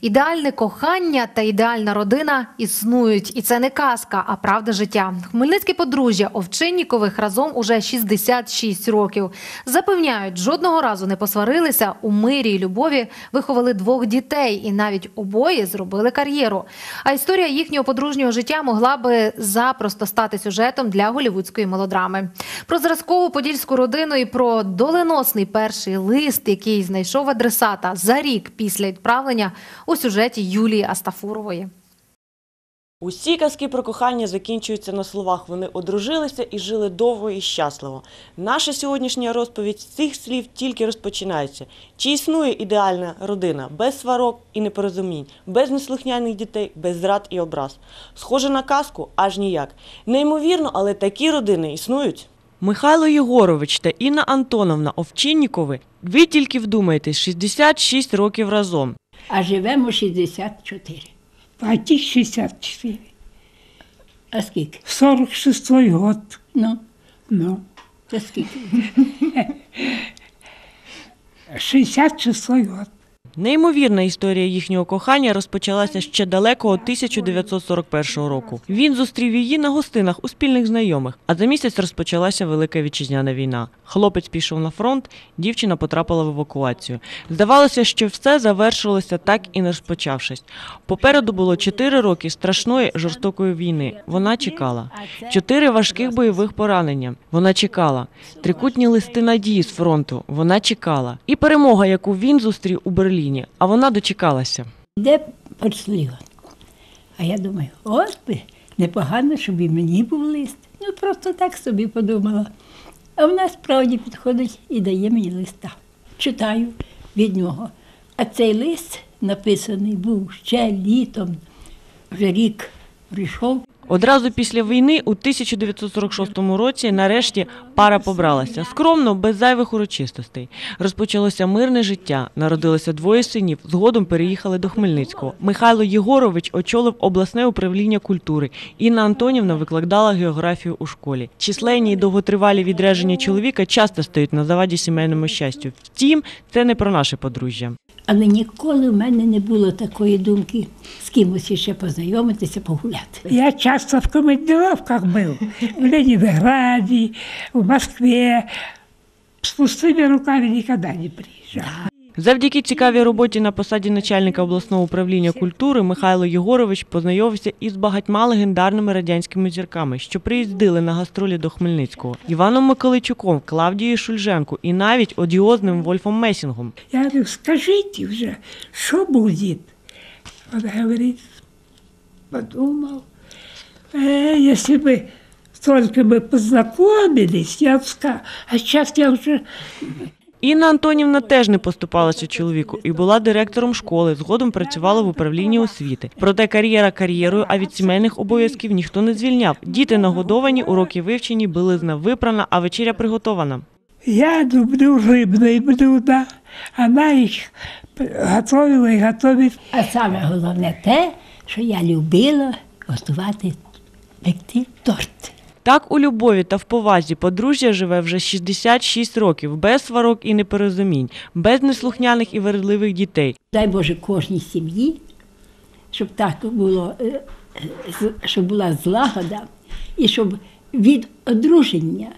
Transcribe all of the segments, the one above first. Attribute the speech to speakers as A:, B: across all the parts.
A: Ідеальне кохання та ідеальна родина існують, і це не казка, а правда життя. Хмельницьке подружжя Овчиннікових разом уже 66 років. Запевняють, жодного разу не посварилися у мирі й любові, виховали двох дітей і навіть обоє зробили кар'єру. А історія їхнього подружнього життя могла би запросто стати сюжетом для голівудської мелодрами. Про зразкову подільську родину і про доленосний перший лист, який знайшов адресата за рік після відправлення у сюжеті Юлії Астафурової.
B: Усі казки про кохання закінчуються на словах. Вони одружилися і жили довго і щасливо. Наша сьогоднішня розповідь з цих слів тільки розпочинається. Чи існує ідеальна родина без сварок і непорозумінь, без неслухняних дітей, без зрад і образ? Схоже на казку, аж ніяк. Неймовірно, але такі родини існують. Михайло Єгорович та Інна Антоновна Овчиннікови, ви тільки вдумайтесь, 66 років разом.
C: А живемо 64.
D: А ті 64.
C: А скільки?
D: 46-й год.
C: Ну,
D: Ну,
C: це скільки?
D: 66-й год.
B: Неймовірна історія їхнього кохання розпочалася ще далекого 1941 року. Він зустрів її на гостинах у спільних знайомих, а за місяць розпочалася Велика вітчизняна війна. Хлопець пішов на фронт, дівчина потрапила в евакуацію. Здавалося, що все завершилося так і не розпочавшись. Попереду було чотири роки страшної жорстокої війни. Вона чекала. Чотири важких бойових поранення. Вона чекала. Трикутні листи надії з фронту. Вона чекала. І перемога, яку він зустрів у Берліні. А вона дочекалася.
C: Де почсліва? А я думаю, от би, непогано, щоб і мені був лист. Ну, просто так собі подумала. А вона справді підходить і дає мені листа. Читаю від нього. А цей лист написаний був ще літом, вже рік прийшов.
B: Одразу після війни у 1946 році нарешті пара побралася скромно, без зайвих урочистостей. Розпочалося мирне життя. Народилося двоє синів. Згодом переїхали до Хмельницького. Михайло Єгорович очолив обласне управління культури. Інна Антонівна викладала географію у школі. Численні і довготривалі відрядження чоловіка часто стають на заваді сімейному щастю. Втім, це не про наше подружжя.
C: Але ніколи в мене не було такої думки з кимось ще познайомитися, погуляти.
D: Я часто в командировках був В Ленинграде, в Москве. З пустими руками ніколи не приезжал.
B: Завдяки цікавій роботі на посаді начальника обласного управління культури Михайло Єгорович познайомився із багатьма легендарними радянськими зірками, що приїздили на гастролі до Хмельницького Іваном Миколайчуком, Клавдією Шульженко і навіть одіозним Вольфом Месінгом.
D: Я говорю, скажите уже, что будет? Он говорит, подумал, «Э, если бы только мы познакомились, я бы сказал, а сейчас я уже
B: Інна Антонівна теж не поступалася чоловіку і була директором школи. Згодом працювала в управлінні освіти. Проте кар'єра кар'єрою, а від сімейних обов'язків ніхто не звільняв. Діти нагодовані, уроки вивчені, білизна випрана, а вечеря приготована.
D: Я люблю рыбные блюда. Она их готовила и готовит.
C: А саме головне те, що я любила готувати пекти торт.
B: Так у любові та в повазі подружжя живе вже 66 років, без сварок і непорозумінь, без неслухняних і вередливих дітей.
C: Дай Боже кожній сім'ї, щоб так було, е, щоб була злагода, і щоб від одруження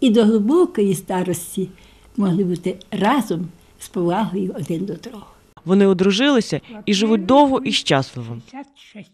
C: і до глибокої старості могли бути разом з повагою один до другого.
B: Вони одружилися і живуть довго і щасливо.
D: 56.